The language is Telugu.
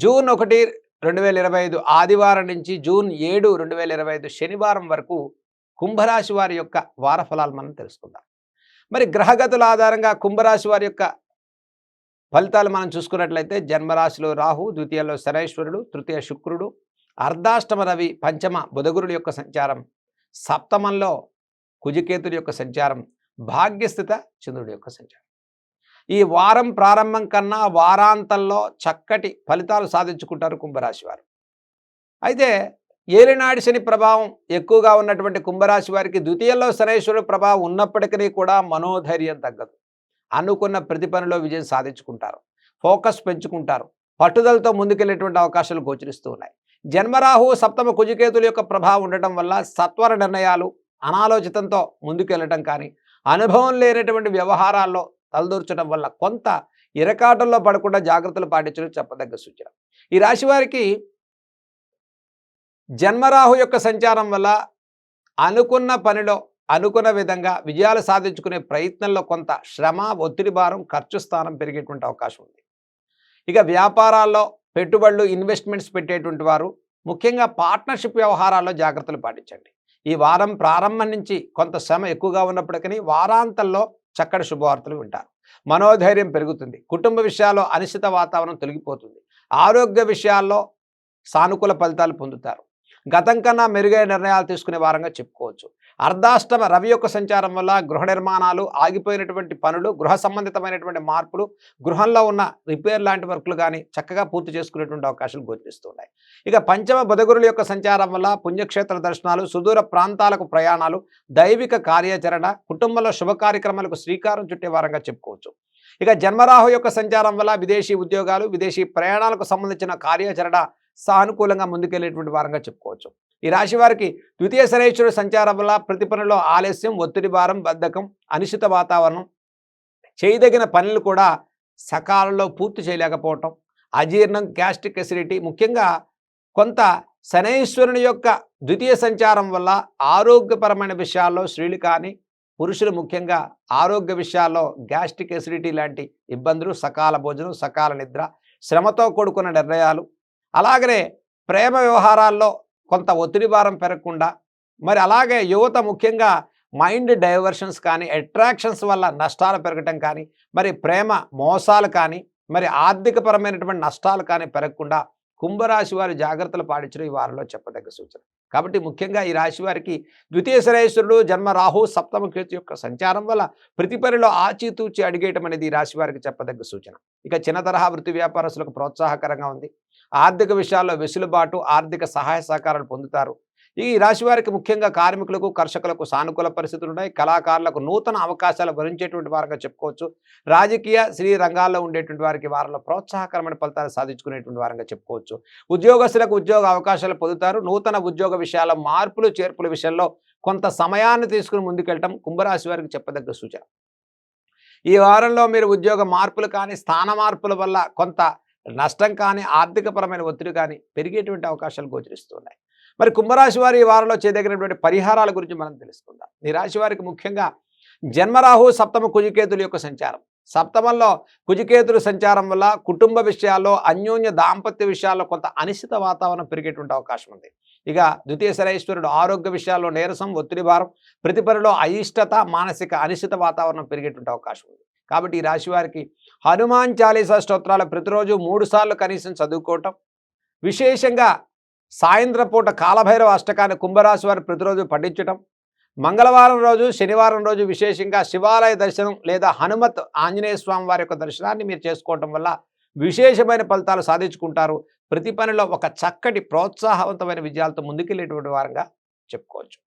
జూన్ ఒకటి రెండు వేల ఇరవై ఐదు ఆదివారం నుంచి జూన్ ఏడు రెండు వేల ఇరవై ఐదు శనివారం వరకు కుంభరాశి వారి యొక్క వార ఫలాలు మనం తెలుసుకుందాం. మరి గ్రహగతుల ఆధారంగా కుంభరాశి వారి యొక్క ఫలితాలు మనం చూసుకున్నట్లయితే జన్మరాశిలో రాహు ద్వితీయంలో శనైశ్వరుడు తృతీయ శుక్రుడు అర్ధాష్టమ రవి పంచమ బుధగురుడు యొక్క సంచారం సప్తమంలో కుజికేతుడి యొక్క సంచారం భాగ్యస్థిత చంద్రుడి యొక్క సంచారం. ఈ వారం ప్రారంభం కన్నా వారాంతంలో చక్కటి ఫలితాలు సాధించుకుంటారు కుంభరాశి వారు. అయితే ఏలినాడి శని ప్రభావం ఎక్కువగా ఉన్నటువంటి కుంభరాశి వారికి ద్వితీయంలో శనేశ్వరుడు ప్రభావం ఉన్నప్పటికీ కూడా మనోధైర్యం తగ్గదు. అనుకున్న ప్రతి పనిలో విజయం సాధించుకుంటారు. ఫోకస్ పెంచుకుంటారు. పట్టుదలతో ముందుకెళ్ళేటువంటి అవకాశాలు గోచరిస్తూ ఉన్నాయి. జన్మరాహు సప్తమ కుజికేతుల యొక్క ప్రభావం ఉండటం వల్ల సత్వర నిర్ణయాలు అనాలోచితంతో ముందుకెళ్ళటం కానీ అనుభవం లేనటువంటి వ్యవహారాల్లో తలదూర్చడం వల్ల కొంత ఇరకాటంలో పడకుండా జాగ్రత్తలు పాటించడం చెప్పదగ్గ సూచన. ఈ రాశి వారికి జన్మరాహు యొక్క సంచారం వల్ల అనుకున్న పనిలో అనుకున్న విధంగా విజయాలు సాధించుకునే ప్రయత్నంలో కొంత శ్రమ ఒత్తిడి భారం ఖర్చు స్థానం పెరిగేటువంటి అవకాశం ఉంది. ఇక వ్యాపారాల్లో పెట్టుబడులు ఇన్వెస్ట్మెంట్స్ పెట్టేటువంటి వారు ముఖ్యంగా పార్ట్నర్షిప్ వ్యవహారాల్లో జాగ్రత్తలు పాటించండి. ఈ వారం ప్రారంభం నుంచి కొంత శ్రమ ఎక్కువగా ఉన్నప్పటికీ వారాంతంలో చక్కటి శుభవార్తలు వింటారు. మనోధైర్యం పెరుగుతుంది. కుటుంబ విషయాల్లో అనిశ్చిత వాతావరణం తొలగిపోతుంది. ఆరోగ్య విషయాల్లో సానుకూల ఫలితాలు పొందుతారు. గతం కన్నా మెరుగైన నిర్ణయాలు తీసుకునే వారంగా చెప్పుకోవచ్చు. అర్ధాష్టమ రవి యొక్క సంచారం వల్ల గృహ నిర్మాణాలు ఆగిపోయినటువంటి పనులు గృహ సంబంధితమైనటువంటి మార్పులు గృహంలో ఉన్న రిపేర్ లాంటి వర్క్లు కానీ చక్కగా పూర్తి చేసుకునేటువంటి అవకాశాలు గోచరిస్తున్నాయి. ఇక పంచమ బుధగురుల యొక్క సంచారం వల్ల పుణ్యక్షేత్ర దర్శనాలు సుదూర ప్రాంతాలకు ప్రయాణాలు దైవిక కార్యాచరణ కుటుంబంలో శుభ కార్యక్రమాలకు శ్రీకారం చుట్టే వారంగా చెప్పుకోవచ్చు. ఇక జన్మరాహు యొక్క సంచారం వల్ల విదేశీ ఉద్యోగాలు విదేశీ ప్రయాణాలకు సంబంధించిన కార్యాచరణ సానుకూలంగా ముందుకెళ్ళేటువంటి వారంగా చెప్పుకోవచ్చు. ఈ రాశి వారికి ద్వితీయ శనేశ్వరుడు సంచారం వల్ల ప్రతి పనిలో ఆలస్యం ఒత్తిడి భారం బద్ధకం అనిశ్చిత వాతావరణం చేయదగిన పనులు కూడా సకాలంలో పూర్తి చేయలేకపోవటం అజీర్ణం గ్యాస్ట్రిక్ ఎసిడిటీ ముఖ్యంగా కొంత శనేశ్వరుని యొక్క ద్వితీయ సంచారం వల్ల ఆరోగ్యపరమైన విషయాల్లో స్త్రీలు కానీ పురుషులు ముఖ్యంగా ఆరోగ్య విషయాల్లో గ్యాస్ట్రిక్ ఎసిడిటీ లాంటి ఇబ్బందులు సకాల భోజనం సకాల నిద్ర శ్రమతో కూడుకున్న నిర్ణయాలు అలాగనే ప్రేమ వ్యవహారాల్లో కొంత ఒత్తిడి భారం పెరగకుండా మరి అలాగే యువత ముఖ్యంగా మైండ్ డైవర్షన్స్ కానీ అట్రాక్షన్స్ వల్ల నష్టాలు పెరగటం కానీ మరి ప్రేమ మోసాలు కానీ మరి ఆర్థికపరమైనటువంటి నష్టాలు కానీ పెరగకుండా కుంభరాశి వారి జాగ్రత్తలు పాటించడం ఈ వారంలో చెప్పదగ్గ సూచన. కాబట్టి ముఖ్యంగా ఈ రాశి వారికి ద్వితీయ శరేశ్వరుడు జన్మ రాహు సప్తమ కేతు యొక్క సంచారం వల్ల ప్రతి పనిలో ఆచితూచి అడిగేయటం అనేది ఈ రాశి వారికి చెప్పదగ్గ సూచన. ఇక చిన్న తరహా వృత్తి వ్యాపారస్తులకు ప్రోత్సాహకరంగా ఉంది. ఆర్థిక విషయాల్లో వెసులుబాటు ఆర్థిక సహాయ సహకారాలు పొందుతారు. ఈ రాశి వారికి ముఖ్యంగా కార్మికులకు కర్షకులకు సానుకూల పరిస్థితులు ఉన్నాయి. కళాకారులకు నూతన అవకాశాలు భరించేటువంటి వారుగా చెప్పుకోవచ్చు. రాజకీయ శ్రీ రంగాల్లో ఉండేటువంటి వారికి వారిలో ప్రోత్సాహకరమైన ఫలితాలు సాధించుకునేటువంటి వారంగా చెప్పుకోవచ్చు. ఉద్యోగస్తులకు ఉద్యోగ అవకాశాలు పొందుతారు. నూతన ఉద్యోగ విషయాల మార్పులు చేర్పుల విషయంలో కొంత సమయాన్ని తీసుకుని ముందుకెళ్ళటం కుంభరాశి వారికి చెప్పదగ్గ సూచన. ఈ వారంలో మీరు ఉద్యోగ మార్పులు కానీ స్థాన మార్పుల వల్ల కొంత నష్టం కానీ ఆర్థికపరమైన ఒత్తిడి కానీ పెరిగేటువంటి అవకాశాలు గోచరిస్తున్నాయి మరి కుంభరాశి వారి వారంలో చేయదగినటువంటి పరిహారాల గురించి మనం తెలుసుకుందాం. ఈ రాశి వారికి ముఖ్యంగా జన్మరాహు సప్తమ కుజికేతుల యొక్క సంచారం. సప్తమంలో కుజికేతుల సంచారం వల్ల కుటుంబ విషయాల్లో అన్యోన్య దాంపత్య విషయాల్లో కొంత అనిశ్చిత వాతావరణం పెరిగేటువంటి అవకాశం ఉంది. ఇక ద్వితీయ శరైశ్వరుడు ఆరోగ్య విషయాల్లో నీరసం ఒత్తిడి భారం ప్రతి పనిలో అయిష్టత మానసిక అనిశ్చిత వాతావరణం పెరిగేటువంటి అవకాశం ఉంది. కాబట్టి ఈ రాశి వారికి హనుమాన్ చాలీసా స్తోత్రాలు ప్రతిరోజు మూడు సార్లు కనీసం చదువుకోవటం విశేషంగా సాయంత్రం పూట కాలభైరవ అష్టకాన్ని కుంభరాశి వారు ప్రతిరోజు పఠించటం మంగళవారం రోజు శనివారం రోజు విశేషంగా శివాలయ దర్శనం లేదా హనుమత్ ఆంజనేయ స్వామి వారి యొక్క దర్శనాన్ని మీరు చేసుకోవటం వల్ల విశేషమైన ఫలితాలు సాధించుకుంటారు. ప్రతి పనిలో ఒక చక్కటి ప్రోత్సాహవంతమైన విజయాలతో ముందుకెళ్ళేటువంటి వారంగా చెప్పుకోవచ్చు.